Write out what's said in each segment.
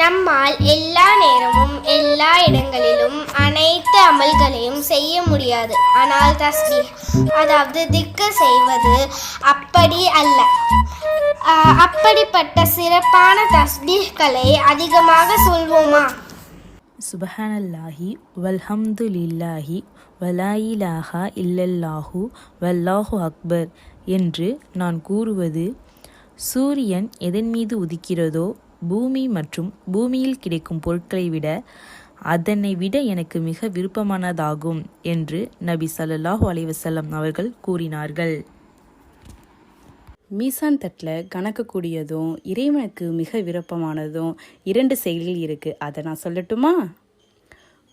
நம்மால் எல்லா நேரமும் எல்லா இடங்களிலும் அனைத்து அமல்களையும் செய்ய முடியாது. ஆனால் தஸ்பீ அதாவது திக்க செய்வது அப்படி அல்ல. அப்படிப்பட்ட சிறப்பான தஸ்பீஹ்களை அதிகமாக சொல்வோமா? சுபஹானல்லாஹி வல்ஹம்துலில்லாஹி வலாயிலாஹா இல்லல்லாஹு வல்லாஹு அக்பர் என்று நான் கூறுவது சூரியன் எதன் மீது உதிக்கிறதோ பூமி மற்றும் பூமியில் கிடைக்கும் பொருட்களை விட அதனை விட எனக்கு மிக விருப்பமானதாகும் என்று நபி ஸல்லல்லாஹு அலைவசல்லம் அவர்கள் கூறினார்கள். மீசான் தட்டில் கணக்கக்கூடியதும் இறைவனுக்கு மிக விருப்பமானதும் இரண்டு செயல்கள் இருக்குது அதை நான் சொல்லட்டுமா?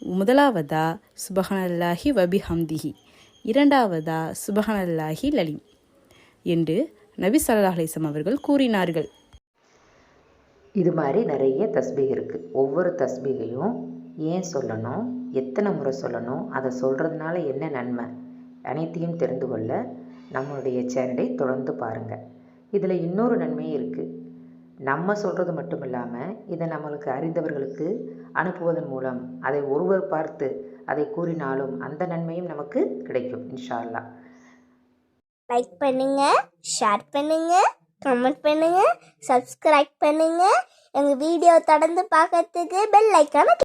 முதலாவதா சுபஹனல்லாஹி வபி ஹம்திஹி இரண்டாவதா சுபஹனல்லாஹி லலிம் என்று நபி சல்லாஹ் அலிசம் அவர்கள் கூறினார்கள். இது மாதிரி நிறைய தஸ்பீக் இருக்குது ஒவ்வொரு தஸ்பீகையும் ஏன் சொல்லணும்? எத்தனை முறை சொல்லணும்? அதை சொல்கிறதுனால என்ன நன்மை? அனைத்தையும் தெரிந்து கொள்ள நம்மளுடைய சேனலை தொடர்ந்து பாருங்கள் இதில் இன்னொரு நன்மையும் இருக்குது நம்ம சொல்கிறது மட்டும் இல்லாமல் இதை நம்மளுக்கு அறிந்தவர்களுக்கு அனுப்புவதன் மூலம் அதை ஒருவர் பார்த்து அதை கூறினாலும் அந்த நன்மையும் நமக்கு கிடைக்கும் இன்ஷா அல்லாஹ். லைக் பண்ணுங்கள் ஷேர் பண்ணுங்கள் கமெண்ட் பண்ணுங்கள் சப்ஸ்கிரைப் பண்ணுங்கள் எங்கள் வீடியோ தொடர்ந்து பார்க்கறதுக்கு பெல் ஐக்கான